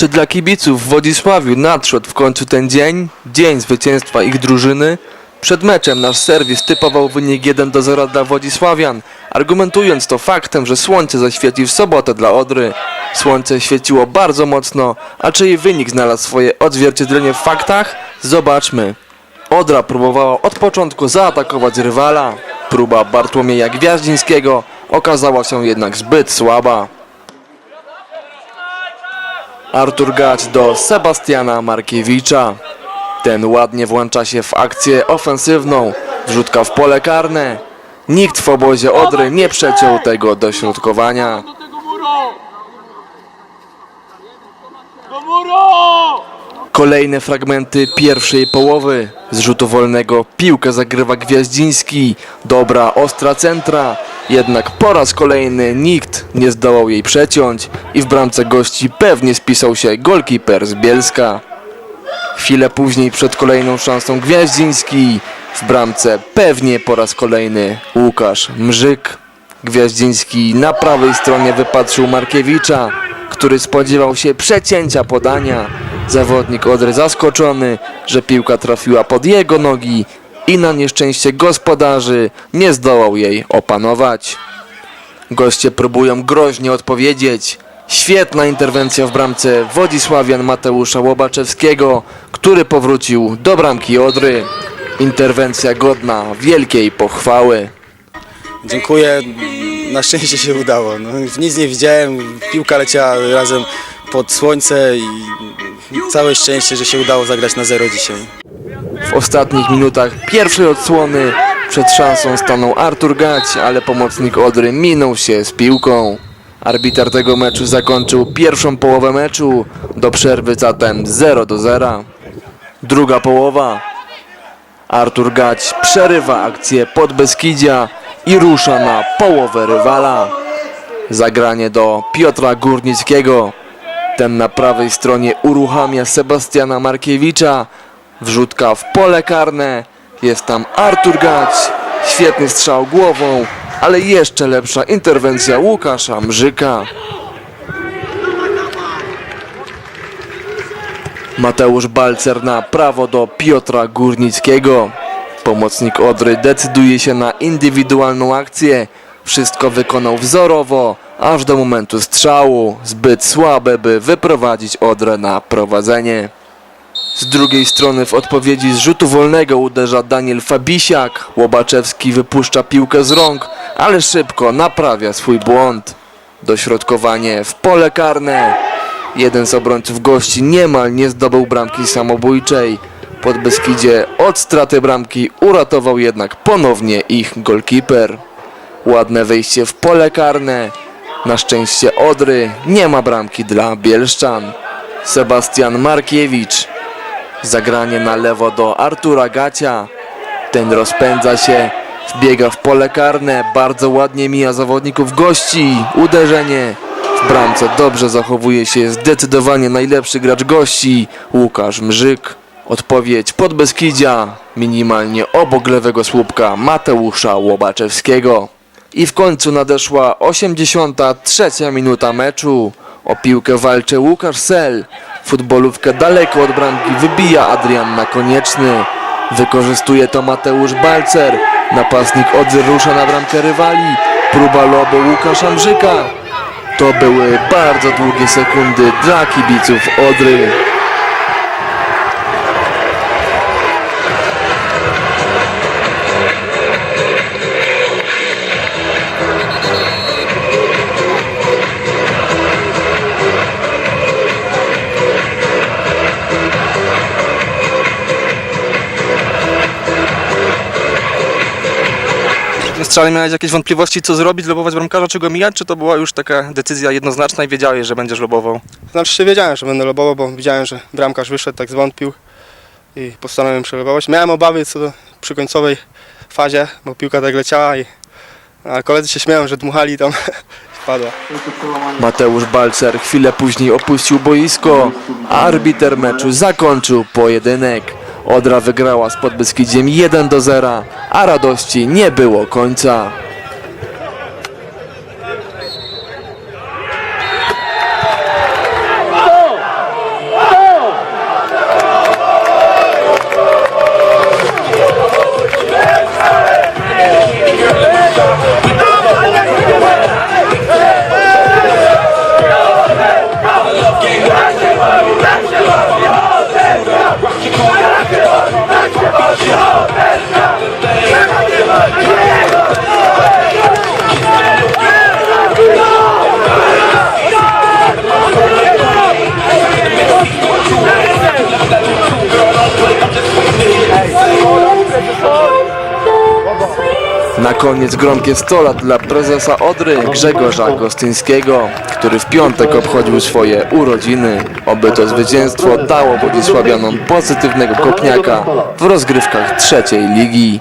Czy dla kibiców w Wodzisławiu nadszedł w końcu ten dzień? Dzień zwycięstwa ich drużyny? Przed meczem nasz serwis typował wynik 1 do 0 dla Wodzisławian, argumentując to faktem, że słońce zaświeci w sobotę dla Odry. Słońce świeciło bardzo mocno, a czy jej wynik znalazł swoje odzwierciedlenie w faktach? Zobaczmy. Odra próbowała od początku zaatakować rywala. Próba Bartłomieja Gwiaździńskiego okazała się jednak zbyt słaba. Artur Gać do Sebastiana Markiewicza. Ten ładnie włącza się w akcję ofensywną. Wrzutka w pole karne. Nikt w obozie Odry nie przeciął tego dośrodkowania. Kolejne fragmenty pierwszej połowy. Z rzutu wolnego piłkę zagrywa Gwiaździński. Dobra, ostra centra. Jednak po raz kolejny nikt nie zdołał jej przeciąć i w bramce gości pewnie spisał się golkiper z Bielska. Chwilę później przed kolejną szansą Gwiaździński. W bramce pewnie po raz kolejny Łukasz Mrzyk. Gwiaździński na prawej stronie wypatrzył Markiewicza, który spodziewał się przecięcia podania. Zawodnik Odry zaskoczony, że piłka trafiła pod jego nogi i na nieszczęście gospodarzy nie zdołał jej opanować. Goście próbują groźnie odpowiedzieć. Świetna interwencja w bramce Wodzisławian Mateusza Łobaczewskiego, który powrócił do bramki Odry. Interwencja godna wielkiej pochwały. Dziękuję. Na szczęście się udało. No, nic nie widziałem. Piłka leciała razem pod słońce i całe szczęście, że się udało zagrać na zero dzisiaj. W ostatnich minutach pierwszej odsłony przed szansą stanął Artur Gać, ale pomocnik Odry minął się z piłką. Arbiter tego meczu zakończył pierwszą połowę meczu, do przerwy zatem 0 do 0. Druga połowa. Artur Gać przerywa akcję pod Beskidzia i rusza na połowę rywala. Zagranie do Piotra Górnickiego. Ten na prawej stronie uruchamia Sebastiana Markiewicza. Wrzutka w pole karne. Jest tam Artur Gać. Świetny strzał głową, ale jeszcze lepsza interwencja Łukasza Mrzyka. Mateusz Balcer na prawo do Piotra Górnickiego. Pomocnik Odry decyduje się na indywidualną akcję. Wszystko wykonał wzorowo, aż do momentu strzału. Zbyt słabe, by wyprowadzić Odrę na prowadzenie. Z drugiej strony w odpowiedzi z rzutu wolnego uderza Daniel Fabisiak. Łobaczewski wypuszcza piłkę z rąk, ale szybko naprawia swój błąd. Dośrodkowanie w pole karne. Jeden z obrońców gości niemal nie zdobył bramki samobójczej. Pod Beskidzie od straty bramki uratował jednak ponownie ich golkiper. Ładne wejście w pole karne. Na szczęście Odry nie ma bramki dla Bielszczan. Sebastian Markiewicz. Zagranie na lewo do Artura Gacia. Ten rozpędza się, wbiega w pole karne, bardzo ładnie mija zawodników gości. Uderzenie. W bramce dobrze zachowuje się zdecydowanie najlepszy gracz gości, Łukasz Mrzyk. Odpowiedź pod Beskidzia, minimalnie obok lewego słupka Mateusza Łobaczewskiego. I w końcu nadeszła 83 minuta meczu. O piłkę walczy Łukasz Sel. Futbolówkę daleko od bramki wybija Adrian na konieczny. Wykorzystuje to Mateusz Balcer. Napastnik Odzy rusza na bramkę rywali. Próba lobo Łukasza Mrzyka. To były bardzo długie sekundy dla kibiców Odry. Strzale miałeś jakieś wątpliwości, co zrobić, lobować bramkarza, czy go mijać, czy to była już taka decyzja jednoznaczna i wiedziałeś, że będziesz lobował? Znaczy się wiedziałem, że będę lobował, bo widziałem, że bramkarz wyszedł, tak zwątpił i postanowiłem przelobować. Miałem obawy co do przy końcowej fazie, bo piłka tak leciała i a koledzy się śmieją, że dmuchali tam wpadła. Mateusz Balcer chwilę później opuścił boisko, a arbiter meczu zakończył pojedynek. Odra wygrała z Podbeskidziem 1 do 0, a radości nie było końca. Koniec gromkie 100 lat dla prezesa Odry Grzegorza Gostyńskiego, który w piątek obchodził swoje urodziny. Oby to zwycięstwo dało Wodzisławianom pozytywnego kopniaka w rozgrywkach trzeciej ligi.